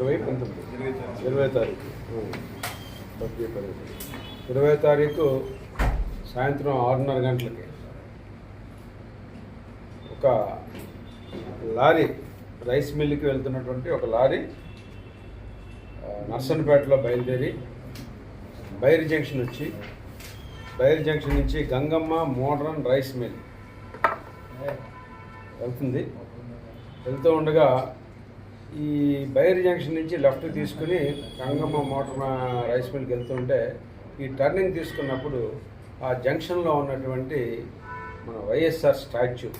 ఇరవై పంతొమ్మిది. ఇరవై తారీఖు. ఇరవై తారీఖు సాయంత్రం ఆరున్నర గంటలకి ఒక లారీ రైస్ మిల్లుకి వెళ్తున్నటువంటి ఒక లారీ నర్సన్పేటలో బయలుదేరి బైర్ జంక్షన్ వచ్చి బైర్ జంక్షన్ నుంచి గంగమ్మ మోడ్రన్ రైస్ మిల్ వెళ్తుంది. వెళ్తూ ఉండగా ఈ బైర్ జంక్షన్ నుంచి లెఫ్ట్ తీసుకుని గంగమ్మ మోటార్ రైస్ మిల్కి వెళ్తుంటే ఈ టర్నింగ్ తీసుకున్నప్పుడు ఆ జంక్షన్లో ఉన్నటువంటి మన వైఎస్ఆర్ స్టాచ్యూ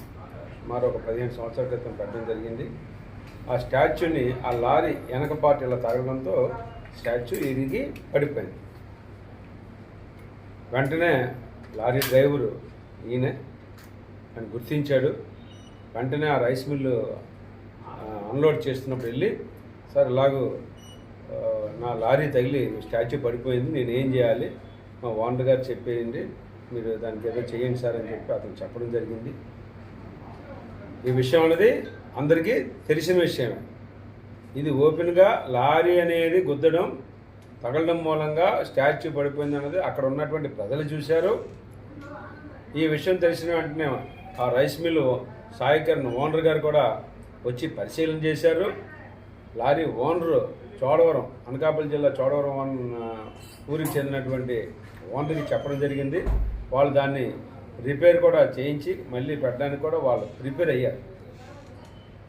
మరొక పదిహేను సంవత్సరాల క్రితం పెట్టడం జరిగింది. ఆ స్టాచ్యూని ఆ లారీ వెనక పార్ట్ ఇలా తరగడంతో స్టాచ్యూ ఇరిగి పడిపోయింది. వెంటనే లారీ డ్రైవరు ఈయన అని గుర్తించాడు. వెంటనే ఆ రైస్ మిల్లు అన్లోడ్ చేస్తున్నప్పుడు వెళ్ళి సార్ ఇలాగూ నా లారీ తగిలి స్టాచ్యూ పడిపోయింది నేను ఏం చేయాలి? మా ఓనర్ గారు చెప్పేయండి మీరు దానికి ఏదో చేయండి సార్ అని చెప్పి అతను చెప్పడం జరిగింది. ఈ విషయం అనేది అందరికీ తెలిసిన విషయమే. ఇది ఓపెన్గా లారీ అనేది గుద్దడం తగలడం మూలంగా స్టాచ్యూ పడిపోయింది అన్నది అక్కడ ఉన్నటువంటి ప్రజలు చూశారు. ఈ విషయం తెలిసిన వెంటనే ఆ రైస్ మిల్లు సాయికరణ్ ఓనర్ గారు కూడా వచ్చి పరిశీలన చేశారు. లారీ ఓనరు చోడవరం అనకాపల్లి జిల్లా చోడవరం వన్- ఊరికి చెందినటువంటి ఓనర్కి చెప్పడం జరిగింది. వాళ్ళు దాన్ని రిపేర్ కూడా చేయించి మళ్ళీ పెట్టడానికి కూడా వాళ్ళు ప్రిపేర్ అయ్యారు.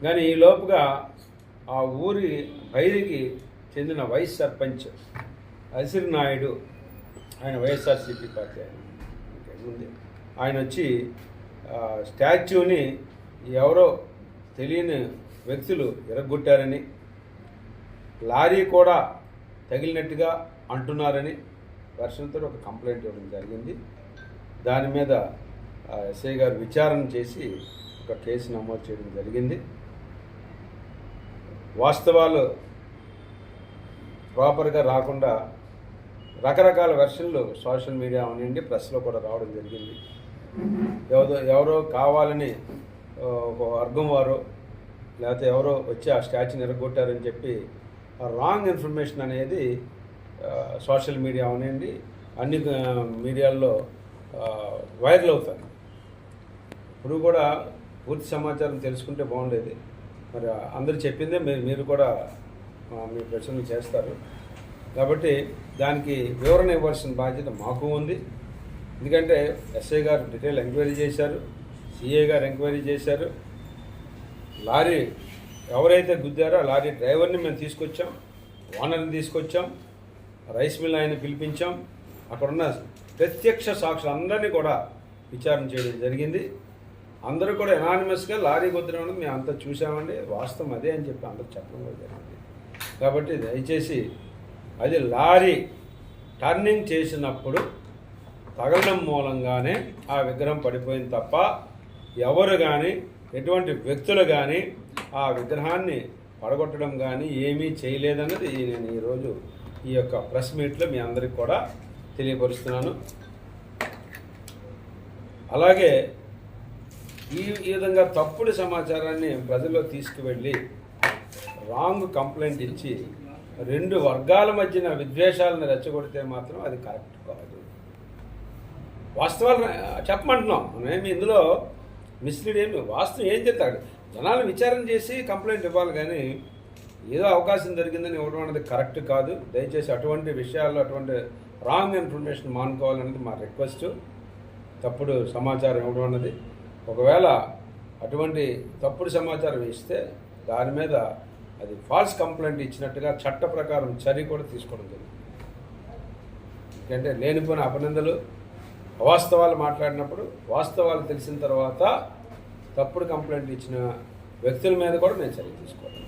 కానీ ఈ లోపుగా ఆ ఊరి బైరికి చెందిన వైస్ సర్పంచ్ అసిర్ నాయుడు ఆయన వైఎస్ఆర్సీపీ పార్టీ ఆయన ఉంది ఆయన వచ్చి స్టాచ్యూని ఎవరో తెలియని వ్యక్తులు ఎరగొట్టారని లారీ కూడా తగిలినట్టుగా అంటున్నారని వర్షంతో ఒక కంప్లైంట్ ఇవ్వడం జరిగింది. దాని మీద ఎస్ఐ గారు విచారణ చేసి ఒక కేసు నమోదు చేయడం జరిగింది. వాస్తవాలు ప్రాపర్గా రాకుండా రకరకాల వెర్షన్లు సోషల్ మీడియా అవనండి ప్రెస్లో కూడా రావడం జరిగింది. ఎవరో ఎవరో కావాలని ఒక వర్గం వారు లేకపోతే ఎవరో వచ్చి ఆ స్టాచ్యూని ఎరగొట్టారని చెప్పి ఆ రాంగ్ ఇన్ఫర్మేషన్ అనేది సోషల్ మీడియా అవనండి అన్ని మీడియాల్లో వైరల్ అవుతాను ఇప్పుడు కూడా పూర్తి సమాచారం తెలుసుకుంటే బాగుండేది. మరి అందరు చెప్పిందే మీరు మీరు కూడా మీ ప్రశ్నలు చేస్తారు. కాబట్టి దానికి వివరణ ఇవ్వాల్సిన బాధ్యత మాకు ఉంది. ఎందుకంటే ఎస్ఐ గారు డీటెయిల్ ఎంక్వైరీ చేశారు. సిఏ గారు ఎంక్వైరీ చేశారు. లారీ ఎవరైతే గుద్దారో ఆ లారీ డ్రైవర్ని మేము తీసుకొచ్చాం ఓనర్ని తీసుకొచ్చాం రైస్ మిల్ ఆయన పిలిపించాం. అక్కడున్న ప్రత్యక్ష సాక్షులు అందరినీ కూడా విచారణ చేయడం జరిగింది. అందరూ కూడా ఎనానిమస్గా లారీ గుద్దడం అనేది మేము అంతా చూసామండి వాస్తవం అదే అని చెప్పి అందరూ చెప్పడం కూడా జరిగింది. కాబట్టి దయచేసి అది లారీ టర్నింగ్ చేసినప్పుడు తగలడం మూలంగానే ఆ విగ్రహం పడిపోయింది తప్ప ఎవరు కానీ ఎటువంటి వ్యక్తులు కానీ ఆ విగ్రహాన్ని పడగొట్టడం కానీ ఏమీ చేయలేదన్నది నేను ఈరోజు ఈ యొక్క ప్రెస్ మీట్లో మీ అందరికి కూడా తెలియపరుస్తున్నాను. అలాగే ఈ విధంగా తప్పుడు సమాచారాన్ని ప్రజల్లో తీసుకువెళ్ళి రాంగ్ కంప్లైంట్ ఇచ్చి రెండు వర్గాల మధ్యన విద్వేషాలను రెచ్చగొడితే మాత్రం అది కరెక్ట్ కాదు. వాస్తవాలు చెప్పమంటున్నాం. మేము ఇందులో మిస్లీడ్ ఏమి వాస్తవం ఏం చెప్తాడు? జనాలు విచారణ చేసి కంప్లైంట్ ఇవ్వాలి కానీ ఏదో అవకాశం జరిగిందని ఇవ్వడం అనేది కరెక్ట్ కాదు. దయచేసి అటువంటి విషయాల్లో అటువంటి రాంగ్ ఇన్ఫర్మేషన్ మానుకోవాలనేది మా రిక్వెస్ట్. తప్పుడు సమాచారం ఇవ్వడం అన్నది. ఒకవేళ అటువంటి తప్పుడు సమాచారం ఇస్తే దాని మీద అది ఫాల్స్ కంప్లైంట్ ఇచ్చినట్టుగా చట్ట ప్రకారం చర్య కూడా తీసుకోవడం జరిగింది. ఎందుకంటే లేనిపోయిన అపనిందలు అవాస్తవాలు మాట్లాడినప్పుడు వాస్తవాలు తెలిసిన తర్వాత తప్పుడు కంప్లైంట్ ఇచ్చిన వ్యక్తుల మీద కూడా నేను చర్య తీసుకోవాలి.